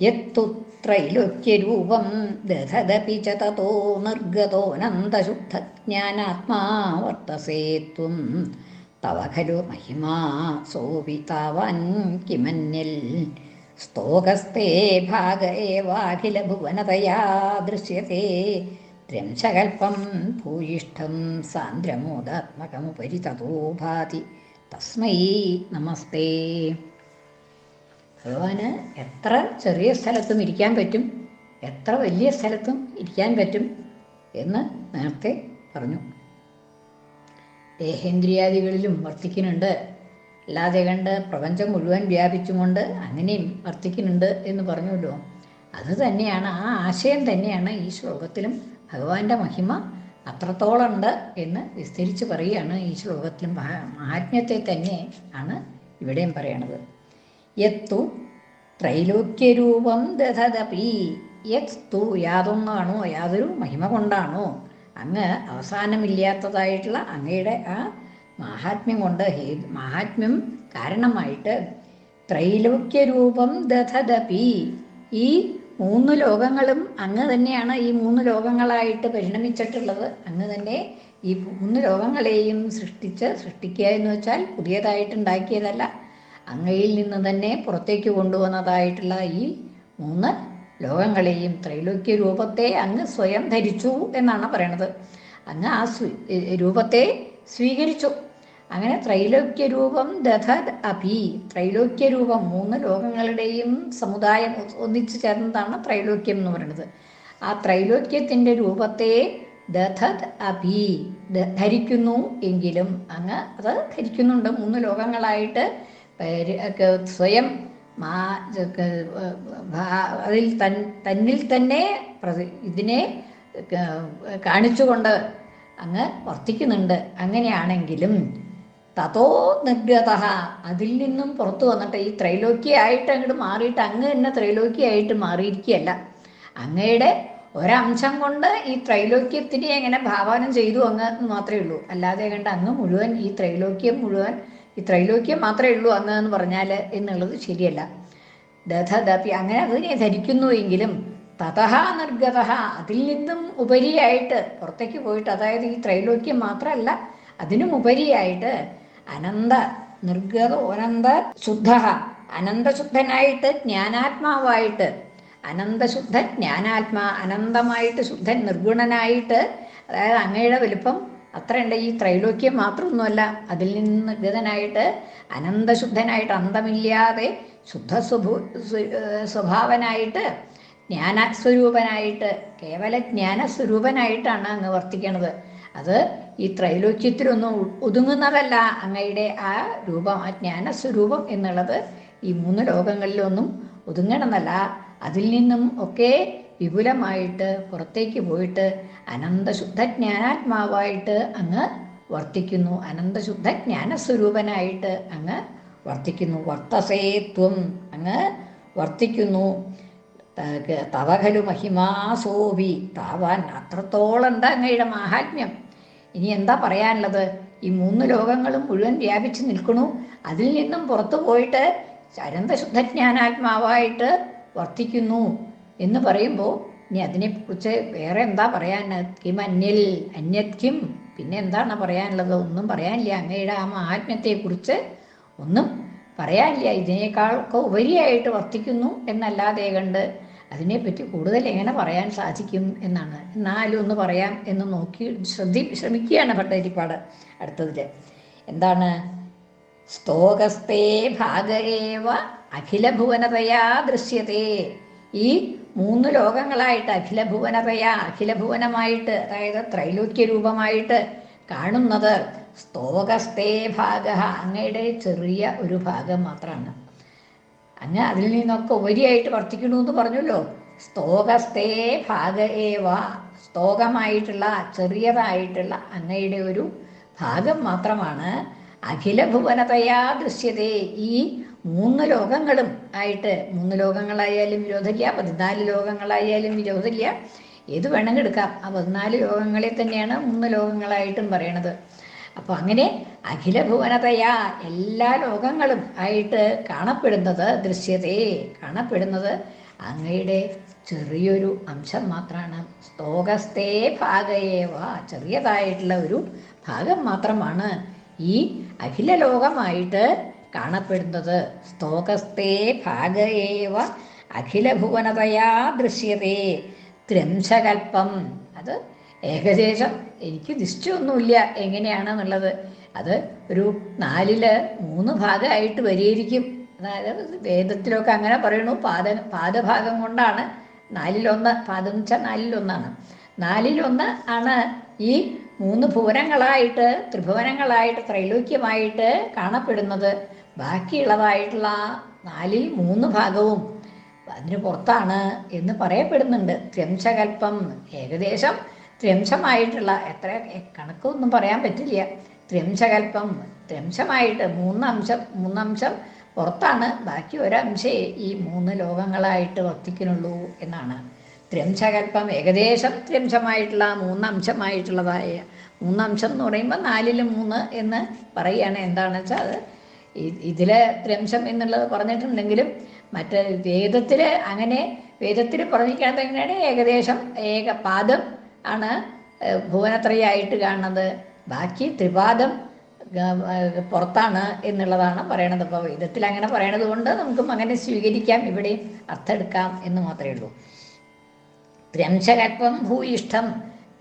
യത്തു ത്രൈലോക്യരൂപം ദധദപി ച തതോ നിർഗതോനന്തശുദ്ധജ്ഞാനാത്മാ വർത്തസേ ത്വം തവ ഖലു മഹിമാ സോപി താവാൻ കിമന്യൽ സ്തോകസ്തേ ഭാഗ ഏവാഖില ഭുവനതയാ ദൃശ്യത്തെ ത്ര്യംശകൽപ്പം ഭൂയിഷ്ഠം സാന്ദ്രമോദാത്മകമുപരി തതോ ഭാതി തസ്മൈ നമസ്തേ ഭഗവാന് എത്ര ചെറിയ സ്ഥലത്തും ഇരിക്കാൻ പറ്റും? എത്ര വലിയ സ്ഥലത്തും ഇരിക്കാൻ പറ്റും? എന്ന് നേരത്തെ പറഞ്ഞു. ദേഹേന്ദ്രിയാദികളിലും വർത്തിക്കുന്നുണ്ട്. അല്ലാതെ കണ്ട് പ്രപഞ്ചം മുഴുവൻ വ്യാപിച്ചുകൊണ്ട് അങ്ങനെയും വർത്തിക്കുന്നുണ്ട് എന്ന് പറഞ്ഞല്ലോ അത് തന്നെയാണ് ആ ആശയം തന്നെയാണ് ഈ ശ്ലോകത്തിലും ഭഗവാന്റെ മഹിമ അത്രത്തോളം ഉണ്ട് എന്ന് വിസ്തരിച്ച് പറയുകയാണ് ഈ ശ്ലോകത്തിലും മഹാത്മ്യത്തെ തന്നെ ആണ് ഇവിടെയും പറയണത്. യത്തു ത്രൈലോക്യരൂപം ദധതപി യത്തു യാതൊന്നാണോ യാതൊരു മഹിമ കൊണ്ടാണോ? അങ്ങ് അവസാനമില്ലാത്തതായിട്ടുള്ള അങ്ങയുടെ ആ മഹാത്മ്യം കൊണ്ട് ഹേ മഹാത്മ്യം കാരണമായിട്ട് ത്രൈലോക്യരൂപം ദധതപി. ഈ മൂന്ന് ലോകങ്ങളും അങ്ങ് തന്നെയാണ് ഈ മൂന്ന് ലോകങ്ങളായിട്ട് പരിണമിച്ചിട്ടുള്ളത്. അങ്ങ് തന്നെ ഈ മൂന്ന് ലോകങ്ങളെയും സൃഷ്ടിച്ച് സൃഷ്ടിക്കുക എന്ന് വെച്ചാൽ പുതിയതായിട്ട് ഉണ്ടാക്കിയതല്ല. അങ്ങയിൽ നിന്ന് തന്നെ പുറത്തേക്ക് കൊണ്ടുവന്നതായിട്ടുള്ള ഈ മൂന്ന് ലോകങ്ങളെയും ത്രൈലോക്യ രൂപത്തെ അങ്ങ് സ്വയം ധരിച്ചു എന്നാണ് പറയണത്. അങ്ങ് ആ രൂപത്തെ സ്വീകരിച്ചു. അങ്ങനെ ത്രൈലോക്യ രൂപം ദധത് അഭി ത്രൈലോക്യ രൂപം മൂന്ന് ലോകങ്ങളുടെയും സമുദായം ഒന്നിച്ചു ചേർന്നതാണ് ത്രൈലോക്യം എന്ന് പറയുന്നത് ആ ത്രൈലോക്യത്തിന്റെ രൂപത്തെ ദധത് അഭി ധരിക്കുന്നു എങ്കിലും അങ്ങ് അത് ധരിക്കുന്നുണ്ട്. മൂന്ന് ലോകങ്ങളായിട്ട് സ്വയം മാ അതിൽ തൻ തന്നിൽ തന്നെ ഇതിനെ കാണിച്ചുകൊണ്ട് അങ്ങ് വർത്തിക്കുന്നുണ്ട്. അങ്ങനെയാണെങ്കിലും തതോ നിർഗത അതിൽ നിന്നും പുറത്തു വന്നിട്ട് ഈ ത്രൈലോക്യമായിട്ട് അങ്ങോട്ട് മാറിയിട്ട് അങ്ങ് തന്നെ ത്രൈലോക്യമായിട്ട് മാറിയിരിക്കുകയല്ല. അങ്ങയുടെ ഒരംശം കൊണ്ട് ഈ ത്രൈലോക്യത്തിനെ എങ്ങനെ ഭാവനം ചെയ്തു അങ്ങ് മാത്രമേ ഉള്ളൂ. അല്ലാതെ കണ്ട് അങ്ങ് മുഴുവൻ ഈ ത്രൈലോക്യം മുഴുവൻ ഈ ത്രൈലോക്യം മാത്രമേ ഉള്ളൂ അന്ന് എന്ന് പറഞ്ഞാൽ എന്നുള്ളത് ശരിയല്ല. ദഥ ദധദപി അങ്ങനെ അതിനെ ധരിക്കുന്നു എങ്കിലും തതഹ നിർഗത അതിൽ നിന്നും ഉപരിയായിട്ട് പുറത്തേക്ക് പോയിട്ട് അതായത് ഈ ത്രൈലോക്യം മാത്രമല്ല അതിനും ഉപരിയായിട്ട് അനന്ത നിർഗത അനന്ത ശുദ്ധ അനന്തശുദ്ധനായിട്ട് ജ്ഞാനാത്മാവായിട്ട് അനന്തശുദ്ധ ജ്ഞാനാത്മാ അനന്തമായിട്ട് ശുദ്ധൻ നിർഗുണനായിട്ട് അതായത് അങ്ങയുടെ വലുപ്പം അത്രയുണ്ട്. ഈ ത്രൈലോക്യം മാത്രമൊന്നുമല്ല അതിൽ നിന്ന് ഗതനായിട്ട് അനന്തശുദ്ധനായിട്ട് അന്തമില്ലാതെ ശുദ്ധ സ്വഭൂ സ്വഭാവനായിട്ട് ജ്ഞാനസ്വരൂപനായിട്ട് കേവല ജ്ഞാനസ്വരൂപനായിട്ടാണ് അങ്ങ് വർത്തിക്കണത്. അത് ഈ ത്രൈലോക്യത്തിലൊന്നും ഒതുങ്ങുന്നതല്ല അങ്ങയുടെ ആ രൂപം ആ ജ്ഞാനസ്വരൂപം എന്നുള്ളത് ഈ മൂന്ന് ലോകങ്ങളിലൊന്നും ഒതുങ്ങണമെന്നല്ല. അതിൽ നിന്നും ഒക്കെ വിപുലമായിട്ട് പുറത്തേക്ക് പോയിട്ട് അനന്ത ശുദ്ധ ജ്ഞാനാത്മാവായിട്ട് അങ്ങ് വർത്തിക്കുന്നു. അനന്തശുദ്ധ ജ്ഞാനസ്വരൂപനായിട്ട് അങ്ങ് വർത്തിക്കുന്നു. വർത്തസേത്വം അങ്ങ് വർത്തിക്കുന്നു തവകലു മഹിമാസോവി താവാൻ അത്രത്തോളം എന്താ അങ്ങയുടെ മാഹാത്മ്യം? ഇനി എന്താ പറയാനുള്ളത്? ഈ മൂന്ന് ലോകങ്ങളും മുഴുവൻ വ്യാപിച്ചു നിൽക്കണു. അതിൽ നിന്നും പുറത്തു പോയിട്ട് അനന്തശുദ്ധജ്ഞാനാത്മാവായിട്ട് വർത്തിക്കുന്നു. എന്ന് പറയുമ്പോൾ ഇനി അതിനെക്കുറിച്ച് വേറെ എന്താ പറയാൻ കിം അന്യൽ അന്യത് കിം. പിന്നെ എന്താണ് പറയാനുള്ളത്? ഒന്നും പറയാനില്ല. അങ്ങയുടെ ആ മഹാത്മ്യത്തെക്കുറിച്ച് ഒന്നും പറയാനില്ല. ഇതിനേക്കാളൊക്കെ ഉപരിയായിട്ട് വർത്തിക്കുന്നു എന്നല്ലാതെ കണ്ട് അതിനെപ്പറ്റി കൂടുതൽ എങ്ങനെ പറയാൻ സാധിക്കും എന്നാണ്. എന്നാലും ഒന്ന് പറയാം എന്ന് നോക്കി ശ്രദ്ധി ശ്രമിക്കുകയാണ് ഭട്ടരിപ്പാട് അടുത്തതിൽ എന്താണ്? സ്തോകസ്തേ ഭാഗരേവ അഖിലഭുവനതയാ ദൃശ്യതേ. ഈ മൂന്ന് ലോകങ്ങളായിട്ട് അഖിലഭുവനതയാ അഖിലഭുവനമായിട്ട് അതായത് ത്രൈലോക്യ രൂപമായിട്ട് കാണുന്നത് സ്തോകസ്തേ ഭാഗ അങ്ങയുടെ ചെറിയ ഒരു ഭാഗം മാത്രമാണ് അങ്ങ് അതിൽ നിന്നൊക്കെ ഉപരിയായിട്ട് വർത്തിക്കണമെന്ന് പറഞ്ഞല്ലോ. സ്തോകസ്തേ ഭാഗ ഏവ സ്തോകമായിട്ടുള്ള ചെറിയതായിട്ടുള്ള അങ്ങയുടെ ഒരു ഭാഗം മാത്രമാണ്. അഖില ഭുവനതയാ ദൃശ്യതേ. ഈ മൂന്ന് ലോകങ്ങളും ആയിട്ട് മൂന്ന് ലോകങ്ങളായാലും വിരോധമില്ല പതിനാല് ലോകങ്ങളായാലും വിരോധമില്ല. ഏത് വേണമെങ്കിൽ എടുക്കാം. ആ പതിനാല് ലോകങ്ങളെ തന്നെയാണ് മൂന്ന് ലോകങ്ങളായിട്ടും പറയണത്. അപ്പോൾ അങ്ങനെ അഖില ഭുവനതയാ എല്ലാ ലോകങ്ങളും ആയിട്ട് കാണപ്പെടുന്നത് ദൃശ്യതേ. കാണപ്പെടുന്നത് അങ്ങയുടെ ചെറിയൊരു അംശം മാത്രമാണ് സ്തോകസ്തേ ഭാഗയേവ. ചെറിയതായിട്ടുള്ള ഒരു ഭാഗം മാത്രമാണ്. ഈ അഖില ലോകമായിട്ട് കാണപ്പെടുന്നത്. സ്തോകസ്തേ ഭാഗയേവ അഖില ഭുവനതയാ ദൃശ്യതേ. ത്രംശകൽപ്പം. അത് ഏകദേശം എനിക്ക് നിശ്ചയമൊന്നുമില്ല എങ്ങനെയാണെന്നുള്ളത്. അത് ഒരു നാലിൽ മൂന്ന് ഭാഗമായിട്ട് വരിയിരിക്കും. അതായത് വേദത്തിലൊക്കെ അങ്ങനെ പറയണു പാദ പാദഭാഗം കൊണ്ടാണ് നാലിലൊന്ന് പാദം വെച്ചാൽ നാലിലൊന്നാണ്. നാലിലൊന്ന് ആണ് ഈ മൂന്ന് ഭുവനങ്ങളായിട്ട് ത്രിഭുവനങ്ങളായിട്ട് ത്രൈലോക്യമായിട്ട് കാണപ്പെടുന്നത്. ബാക്കിയുള്ളതായിട്ടുള്ള നാലിൽ മൂന്ന് ഭാഗവും അതിന് പുറത്താണ് എന്ന് പറയപ്പെടുന്നുണ്ട്. ത്ര്യംശകൽപ്പം ഏകദേശം ത്രംശമായിട്ടുള്ള എത്ര കണക്കൊന്നും പറയാൻ പറ്റില്ല. ത്ര്യംശകൽപ്പം ത്രംശമായിട്ട് മൂന്നംശം മൂന്നംശം പുറത്താണ്. ബാക്കി ഒരംശേ ഈ മൂന്ന് ലോകങ്ങളായിട്ട് വർത്തിക്കുന്നുള്ളൂ എന്നാണ്. ത്ര്യംശകൽപ്പം ഏകദേശം ത്രിംശമായിട്ടുള്ള മൂന്നംശമായിട്ടുള്ളതായ മൂന്നംശം എന്ന് പറയുമ്പോൾ നാലിൽ മൂന്ന് എന്ന് പറയുകയാണ്. എന്താണെന്ന് വെച്ചാൽ അത് ഇതിലെ ത്രിംശം എന്നുള്ളത് പറഞ്ഞിട്ടുണ്ടെങ്കിലും മറ്റ് വേദത്തിൽ അങ്ങനെ വേദത്തിൽ പറഞ്ഞിരിക്കുന്നത് എങ്ങനെയാണ്? ഏകദേശം ഏക പാദം ആണ് ഭുവനത്രയായിട്ട് കാണുന്നത്. ബാക്കി ത്രിപാദം പുറത്താണ് എന്നുള്ളതാണ് പറയണത്. അപ്പോൾ വേദത്തിൽ അങ്ങനെ പറയണത് കൊണ്ട് നമുക്കും അങ്ങനെ സ്വീകരിക്കാം. ഇവിടെയും അർത്ഥമെടുക്കാം എന്ന് മാത്രമേ ഉള്ളൂ. ത്രംശകൽപ്പം ഭൂയിഷ്ഠം.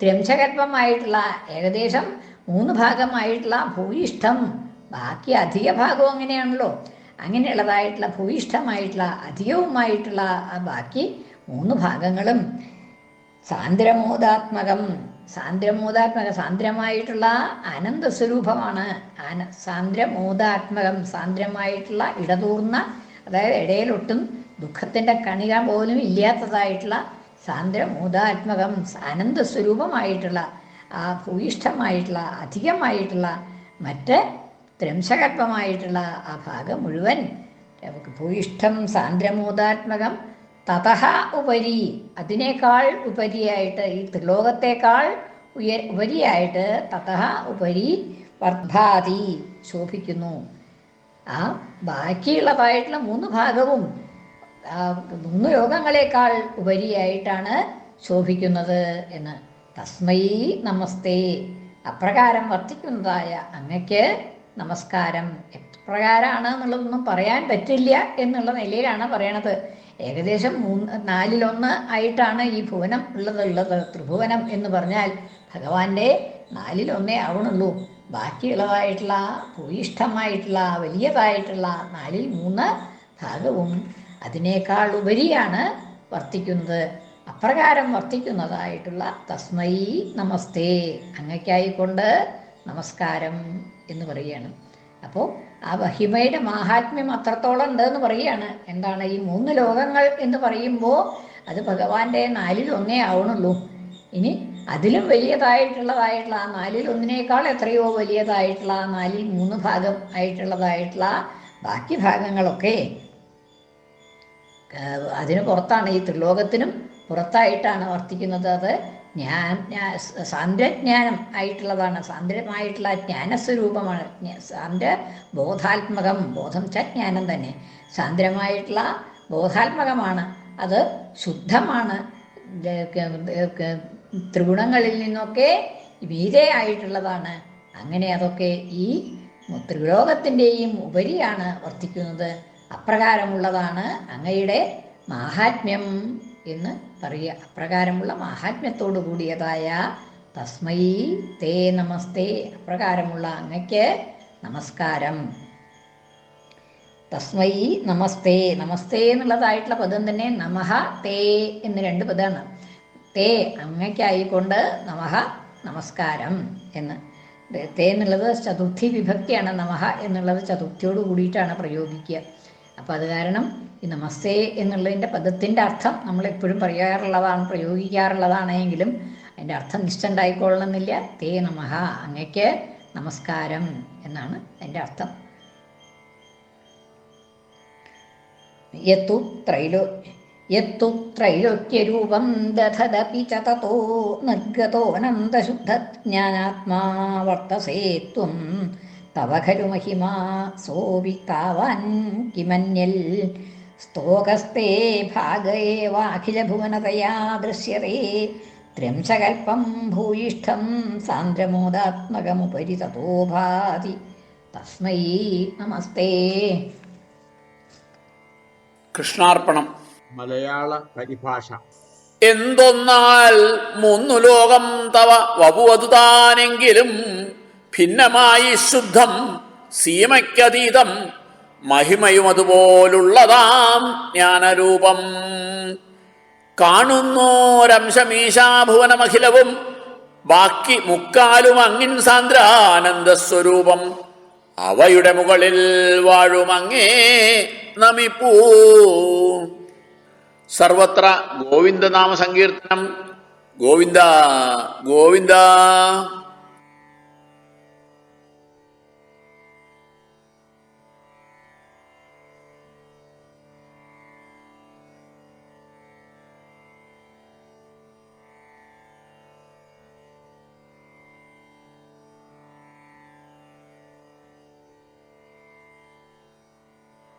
ത്രംശകൽപ്പമായിട്ടുള്ള ഏകദേശം മൂന്ന് ഭാഗമായിട്ടുള്ള ഭൂയിഷ്ഠം. ബാക്കി അധിക ഭാഗവും അങ്ങനെയാണല്ലോ. അങ്ങനെയുള്ളതായിട്ടുള്ള ഭൂയിഷ്ഠമായിട്ടുള്ള അധികവുമായിട്ടുള്ള ആ ബാക്കി മൂന്ന് ഭാഗങ്ങളും. സാന്ദ്രമോദാത്മകം. സാന്ദ്രമോദാത്മക സാന്ദ്രമായിട്ടുള്ള ആനന്ദസ്വരൂപമാണ് ആന സാന്ദ്രമോദാത്മകം സാന്ദ്രമായിട്ടുള്ള ഇടതൂർന്ന അതായത് ഇടയിലൊട്ടും ദുഃഖത്തിന്റെ കണിക പോലും ഇല്ലാത്തതായിട്ടുള്ള സാന്ദ്രമോദാത്മകം ആനന്ദസ്വരൂപമായിട്ടുള്ള ആ ഭൂയിഷ്ഠമായിട്ടുള്ള അധികമായിട്ടുള്ള മറ്റ് ത്രംശകത്വമായിട്ടുള്ള ആ ഭാഗം മുഴുവൻ ഭൂയിഷ്ഠം സാന്ദ്രമൂതാത്മകം തതഹ ഉപരി അതിനേക്കാൾ ഉപരിയായിട്ട് ഈ ത്രിലോകത്തേക്കാൾ ഉയ ഉപരിയായിട്ട് തതഹ ഉപരി വർദ്ധാതി ശോഭിക്കുന്നു. ആ ബാക്കിയുള്ളതായിട്ടുള്ള മൂന്ന് ഭാഗവും മൂന്ന് ലോകങ്ങളെക്കാൾ ഉപരിയായിട്ടാണ് ശോഭിക്കുന്നത് എന്ന്. തസ്മൈ നമസ്തേ. അപ്രകാരം വർത്തിക്കുന്നതായ അങ്ങക്ക് നമസ്കാരം എപ്രകാരമാണ് എന്നുള്ളതൊന്നും പറയാൻ പറ്റില്ല എന്നുള്ള നിലയിലാണ് പറയണത്. ഏകദേശം മൂന്ന് നാലിലൊന്ന് ആയിട്ടാണ് ഈ ഭുവനം ഉള്ളത് ഉള്ളത് ത്രിഭുവനം എന്ന് പറഞ്ഞാൽ ഭഗവാന്റെ നാലിലൊന്നേ ആവണുള്ളൂ. ബാക്കിയുള്ളതായിട്ടുള്ള ഭൂയിഷ്ടമായിട്ടുള്ള വലിയതായിട്ടുള്ള നാലിൽ മൂന്ന് ഭാഗവും അതിനേക്കാൾ ഉപരിയാണ് വർത്തിക്കുന്നത്. അപ്രകാരം വർത്തിക്കുന്നതായിട്ടുള്ള തസ്മൈ നമസ്തേ. അങ്ങക്കായിക്കൊണ്ട് നമസ്കാരം എന്ന് പറയുകയാണ്. അപ്പോൾ ആ മഹിമയുടെ മാഹാത്മ്യം അത്രത്തോളം ഉണ്ട് എന്ന് പറയുകയാണ്. എന്താണ് ഈ മൂന്ന് ലോകങ്ങൾ എന്ന് പറയുമ്പോൾ അത് ഭഗവാന്റെ നാലിൽ ഒന്നേ ആവണുള്ളൂ. ഇനി അതിലും വലിയതായിട്ടുള്ളതായിട്ടുള്ള ആ നാലിൽ ഒന്നിനേക്കാൾ എത്രയോ വലിയതായിട്ടുള്ള ആ നാലിൽ മൂന്ന് ഭാഗം ആയിട്ടുള്ളതായിട്ടുള്ള ബാക്കി ഭാഗങ്ങളൊക്കെ അതിന് പുറത്താണ് ഈ ത്രിലോകത്തിനും പുറത്തായിട്ടാണ് വർത്തിക്കുന്നത് അത് സാന്ദ്രജ്ഞാനം ആയിട്ടുള്ളതാണ്. സാന്ദ്രമായിട്ടുള്ള ജ്ഞാനസ്വരൂപമാണ്. സാന്ദ്ര ബോധാത്മകം ബോധം ച ജ്ഞാനം തന്നെ. സാന്ദ്രമായിട്ടുള്ള ബോധാത്മകമാണ്. അത് ശുദ്ധമാണ്. ത്രിഗുണങ്ങളിൽ നിന്നൊക്കെ വീതയായിട്ടുള്ളതാണ് അങ്ങനെ അതൊക്കെ ഈ ത്രിലോകത്തിന്റെയും ഉപരിയാണ് വർത്തിക്കുന്നത്. അപ്രകാരമുള്ളതാണ് അങ്ങയുടെ മാഹാത്മ്യം എന്ന് പറയുക. അപ്രകാരമുള്ള മാഹാത്മ്യത്തോടു കൂടിയതായ തസ്മൈ തേ നമസ്തേ. അപ്രകാരമുള്ള അങ്ങയ്ക്ക് നമസ്കാരം. തസ്മൈ നമസ്തേ. നമസ്തേ എന്നുള്ളതായിട്ടുള്ള പദം തന്നെ നമഹ തേ എന്ന് രണ്ട് പദമാണ് തേ അങ്ങയ്ക്കായിക്കൊണ്ട് നമഹ നമസ്കാരം എന്ന്. തേ എന്നുള്ളത് ചതുർത്ഥി വിഭക്തിയാണ് നമഹ എന്നുള്ളത് ചതുർത്ഥിയോട് കൂടിയിട്ടാണ് പ്രയോഗിക്കുക. അപ്പം അത് കാരണം ഈ നമസ്തേ എന്നുള്ളതിന്റെ പദത്തിന്റെ അർത്ഥം നമ്മൾ എപ്പോഴും പറയാറുള്ളതാണ് പ്രയോഗിക്കാറുള്ളതാണെങ്കിലും അതിന്റെ അർത്ഥം നിഷ്ഠണ്ടായിക്കൊള്ളണമെന്നില്ല തേ നമഹ അങ്ങയ്ക്ക് നമസ്കാരം എന്നാണ് അതിന്റെ അർത്ഥം. യത്തു ത്രൈലോ യത്തു ത്രൈലോക്യരൂപം ദധദപി ച തതോ നിർഗതോനന്തശുദ്ധജ്ഞാനാത്മാ വർത്തസേ ത്വം തവ ഖലു മഹിമാ സോപി താവാൻ കിമന്യൽ. സ്തോകസ്തേ ഭാഗയേവാഖിലഭുവനതയാ ദൃശ്യതേ. ത്രംശകൽപ്പം ഭൂയിഷ്ഠം സാന്ദ്രമോദാത്മകമുപരി തതോ ഭാതി. തസ്മൈ നമസ്തേ. കൃഷ്ണാർപ്പണം. മലയാള പരിഭാഷ. എന്തൊന്നാൽ മൂന്നു ലോകം തവ വപുവതു താനെങ്കിലും ഭിന്നമായി ശുദ്ധം സീമയ്ക്കതീതം മഹിമയും അതുപോലുള്ളതാം ജ്ഞാനരൂപം. കാണുന്നോരംശമീശാഭുവനമഖിലവും ബാക്കി മുക്കാലും അങ്ങിൻ സാന്ദ്രാനന്ദ സ്വരൂപം അവയുടെ മുകളിൽ വാഴുമങ്ങേ നമിപ്പൂ. സർവത്ര ഗോവിന്ദനാമ സങ്കീർത്തനം ഗോവിന്ദ ഗോവിന്ദ.